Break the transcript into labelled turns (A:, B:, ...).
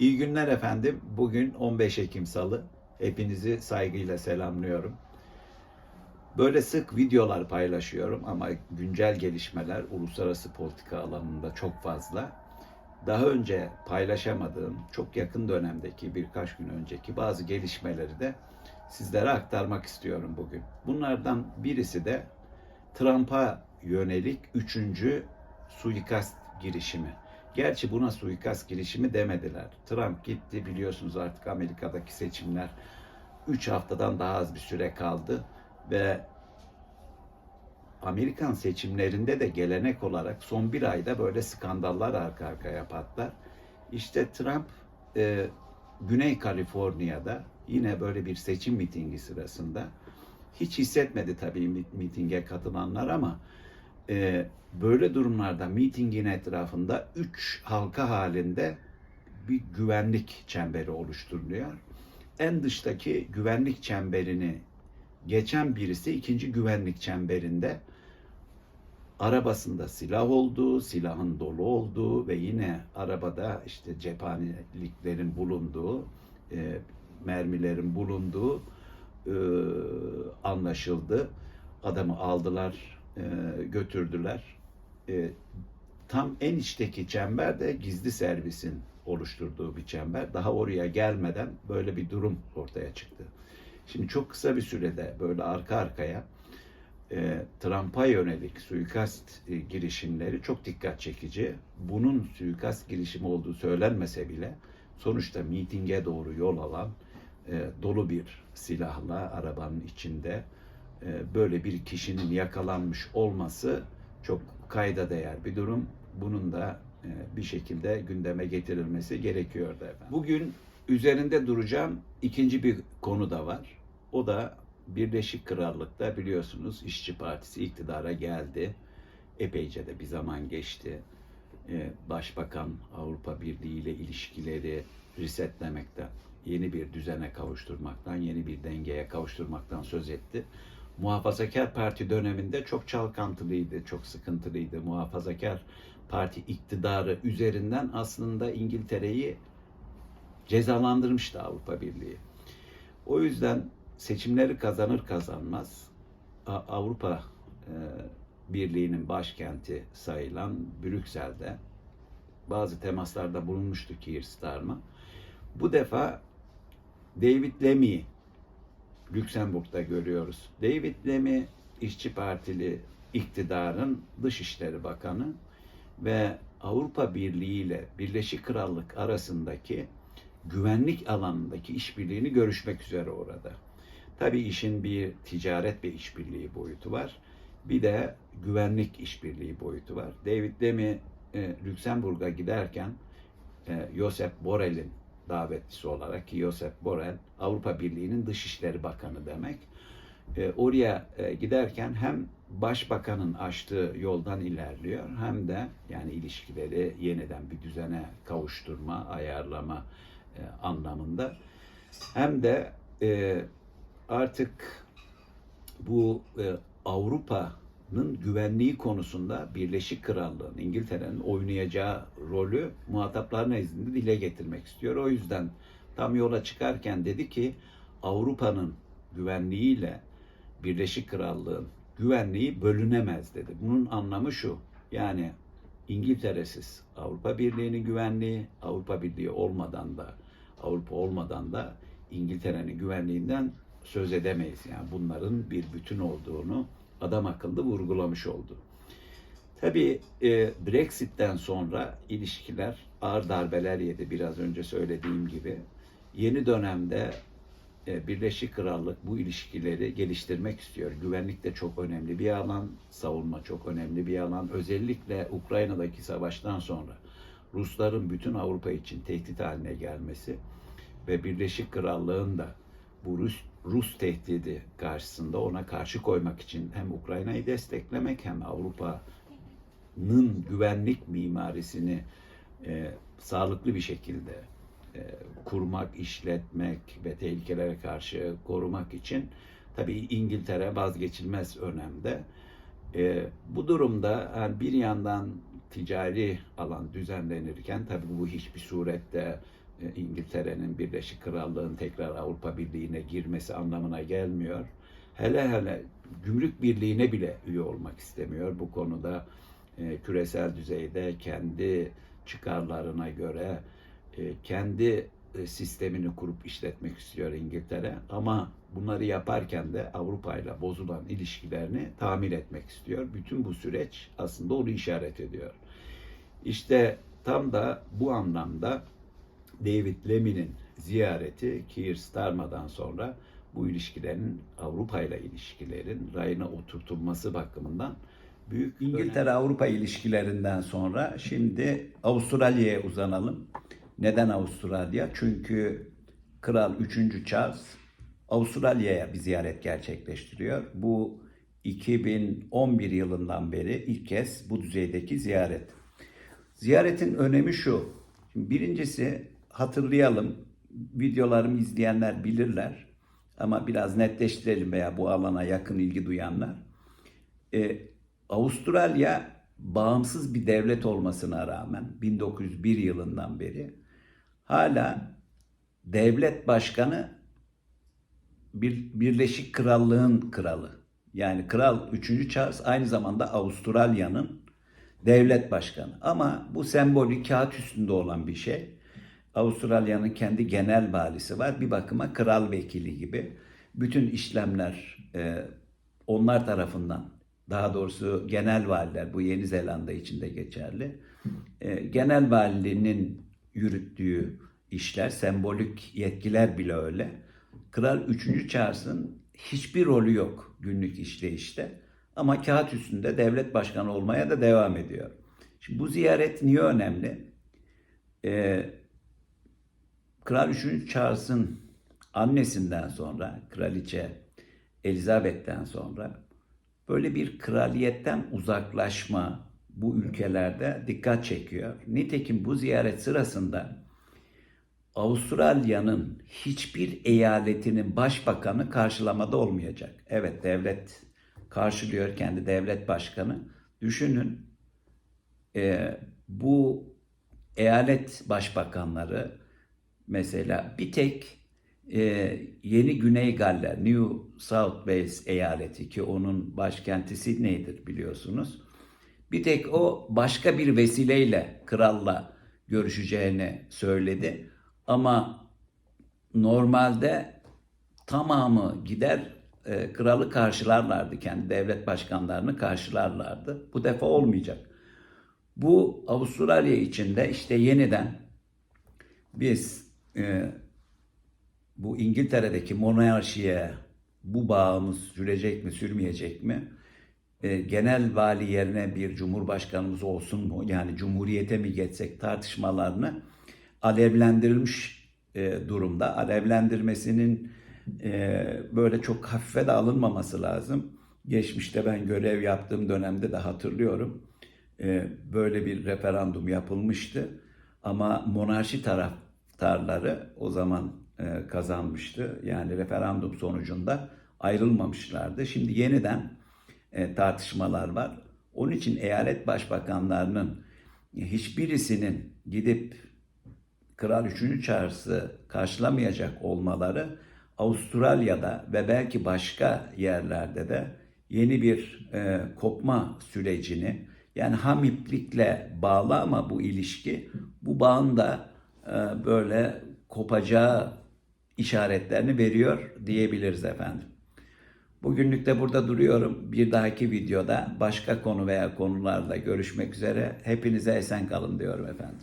A: İyi günler efendim. Bugün 15 Ekim Salı. Hepinizi saygıyla selamlıyorum. Böyle sık videolar paylaşıyorum ama güncel gelişmeler uluslararası politika alanında çok fazla. Daha önce paylaşamadığım, çok yakın dönemdeki birkaç gün önceki bazı gelişmeleri de sizlere aktarmak istiyorum bugün. Bunlardan birisi de Trump'a yönelik üçüncü suikast girişimi. Gerçi buna suikast girişimi demediler. Trump gitti biliyorsunuz artık Amerika'daki seçimler 3 haftadan daha az bir süre kaldı ve Amerikan seçimlerinde de gelenek olarak son bir ayda böyle skandallar arka arkaya patlar. İşte Trump e, Güney Kaliforniya'da yine böyle bir seçim mitingi sırasında hiç hissetmedi tabii mit- mitinge katılanlar ama e, böyle durumlarda mitingin etrafında üç halka halinde bir güvenlik çemberi oluşturuluyor. En dıştaki güvenlik çemberini geçen birisi ikinci güvenlik çemberinde arabasında silah olduğu, silahın dolu olduğu ve yine arabada işte cephaneliklerin bulunduğu, e, mermilerin bulunduğu e, anlaşıldı. Adamı aldılar, e, götürdüler. E, tam en içteki çember de gizli servisin oluşturduğu bir çember. Daha oraya gelmeden böyle bir durum ortaya çıktı. Şimdi çok kısa bir sürede böyle arka arkaya e, Trump'a yönelik suikast e, girişimleri çok dikkat çekici. Bunun suikast girişimi olduğu söylenmese bile sonuçta mitinge doğru yol alan e, dolu bir silahla arabanın içinde böyle bir kişinin yakalanmış olması çok kayda değer bir durum. Bunun da e, bir şekilde gündeme getirilmesi gerekiyordu efendim. Bugün üzerinde duracağım ikinci bir konu da var. O da Birleşik Krallık'ta biliyorsunuz İşçi Partisi iktidara geldi. Epeyce de bir zaman geçti. Ee, Başbakan Avrupa Birliği ile ilişkileri resetlemekten, yeni bir düzene kavuşturmaktan, yeni bir dengeye kavuşturmaktan söz etti. Muhafazakar Parti döneminde çok çalkantılıydı, çok sıkıntılıydı. Muhafazakar Parti iktidarı üzerinden aslında İngiltere'yi cezalandırmıştı Avrupa Birliği. O yüzden seçimleri kazanır kazanmaz Avrupa e, Birliği'nin başkenti sayılan Brüksel'de bazı temaslarda bulunmuştu Keir Starmer. Bu defa David Lemmy Lüksemburg'da görüyoruz. David Lemmy İşçi Partili iktidarın Dışişleri Bakanı ve Avrupa Birliği ile Birleşik Krallık arasındaki güvenlik alanındaki işbirliğini görüşmek üzere orada. Tabii işin bir ticaret ve işbirliği boyutu var. Bir de güvenlik işbirliği boyutu var. David Lemmy e, Lüksemburg'a giderken e, Josep Borrell'in davetlisi olarak ki Josep Borrell Avrupa Birliği'nin Dışişleri Bakanı demek. E, oraya e, giderken hem başbakanın açtığı yoldan ilerliyor hem de yani ilişkileri yeniden bir düzene kavuşturma, ayarlama e, anlamında hem de e, artık bu e, Avrupa'nın güvenliği konusunda Birleşik Krallığın, İngiltere'nin oynayacağı rolü muhataplar nezdinde dile getirmek istiyor. O yüzden tam yola çıkarken dedi ki Avrupa'nın güvenliğiyle Birleşik Krallığın güvenliği bölünemez dedi. Bunun anlamı şu. Yani İngiltere'siz Avrupa Birliği'nin güvenliği, Avrupa Birliği olmadan da Avrupa olmadan da İngiltere'nin güvenliğinden söz edemeyiz. Yani bunların bir bütün olduğunu adam akıllı vurgulamış oldu. Tabii e, Brexit'ten sonra ilişkiler ağır darbeler yedi biraz önce söylediğim gibi. Yeni dönemde e, Birleşik Krallık bu ilişkileri geliştirmek istiyor. Güvenlik de çok önemli bir alan, savunma çok önemli bir alan. Özellikle Ukrayna'daki savaştan sonra Rusların bütün Avrupa için tehdit haline gelmesi ve Birleşik Krallığın da bu Rus, Rus tehdidi karşısında ona karşı koymak için hem Ukrayna'yı desteklemek hem Avrupa'nın güvenlik mimarisini e, sağlıklı bir şekilde e, kurmak, işletmek ve tehlikelere karşı korumak için tabii İngiltere vazgeçilmez önemde. E, bu durumda yani bir yandan ticari alan düzenlenirken tabii bu hiçbir surette e, İngiltere'nin Birleşik Krallığın tekrar Avrupa Birliği'ne girmesi anlamına gelmiyor. Hele hele gümrük birliğine bile üye olmak istemiyor. Bu konuda e, küresel düzeyde kendi çıkarlarına göre e, kendi e, sistemini kurup işletmek istiyor İngiltere ama bunları yaparken de Avrupa ile bozulan ilişkilerini tamir etmek istiyor. Bütün bu süreç aslında onu işaret ediyor. İşte tam da bu anlamda David Lemin'in ziyareti Keir Starmer'dan sonra bu ilişkilerin Avrupa ile ilişkilerin rayına oturtulması bakımından büyük İngiltere-Avrupa ilişkilerinden sonra şimdi Avustralya'ya uzanalım. Neden Avustralya? Çünkü Kral 3. Charles Avustralya'ya bir ziyaret gerçekleştiriyor. Bu 2011 yılından beri ilk kez bu düzeydeki ziyaret. Ziyaretin önemi şu. Şimdi birincisi hatırlayalım. Videolarımı izleyenler bilirler. Ama biraz netleştirelim veya bu alana yakın ilgi duyanlar. Ee, Avustralya bağımsız bir devlet olmasına rağmen 1901 yılından beri hala devlet başkanı bir Birleşik Krallığın kralı. Yani Kral 3. Charles aynı zamanda Avustralya'nın devlet başkanı. Ama bu sembolik kağıt üstünde olan bir şey. Avustralya'nın kendi genel valisi var. Bir bakıma kral vekili gibi. Bütün işlemler e, onlar tarafından daha doğrusu genel valiler bu Yeni Zelanda için de geçerli. E, genel valinin yürüttüğü işler, sembolik yetkiler bile öyle. Kral 3. Charles'ın hiçbir rolü yok günlük işleyişte. Ama kağıt üstünde devlet başkanı olmaya da devam ediyor. Şimdi bu ziyaret niye önemli? Ee, Kral 3. Charles'ın annesinden sonra, kraliçe Elizabeth'ten sonra böyle bir kraliyetten uzaklaşma bu ülkelerde dikkat çekiyor. Nitekim bu ziyaret sırasında Avustralya'nın hiçbir eyaletinin başbakanı karşılamada olmayacak. Evet devlet karşılıyor kendi devlet başkanı. Düşünün e, bu eyalet başbakanları mesela bir tek e, yeni Güney Galler, New South Wales eyaleti ki onun başkenti Sydney'dir biliyorsunuz. Bir tek o başka bir vesileyle kralla görüşeceğini söyledi. Ama normalde tamamı gider e, kralı karşılarlardı. Kendi devlet başkanlarını karşılarlardı. Bu defa olmayacak. Bu Avustralya içinde işte yeniden biz e, bu İngiltere'deki monarşiye bu bağımız sürecek mi sürmeyecek mi? E, genel vali yerine bir cumhurbaşkanımız olsun mu? Yani cumhuriyete mi geçsek tartışmalarını alevlendirilmiş e, durumda. Alevlendirmesinin e, böyle çok hafife de alınmaması lazım. Geçmişte ben görev yaptığım dönemde de hatırlıyorum. E, böyle bir referandum yapılmıştı. Ama monarşi taraftarları o zaman e, kazanmıştı. Yani referandum sonucunda ayrılmamışlardı. Şimdi yeniden e, tartışmalar var. Onun için eyalet başbakanlarının hiçbirisinin gidip Kral 3. Charles'ı karşılamayacak olmaları Avustralya'da ve belki başka yerlerde de yeni bir e, kopma sürecini yani ham iplikle bağlı ama bu ilişki bu bağın da böyle kopacağı işaretlerini veriyor diyebiliriz efendim. Bugünlük de burada duruyorum. Bir dahaki videoda başka konu veya konularla görüşmek üzere. Hepinize esen kalın diyorum efendim.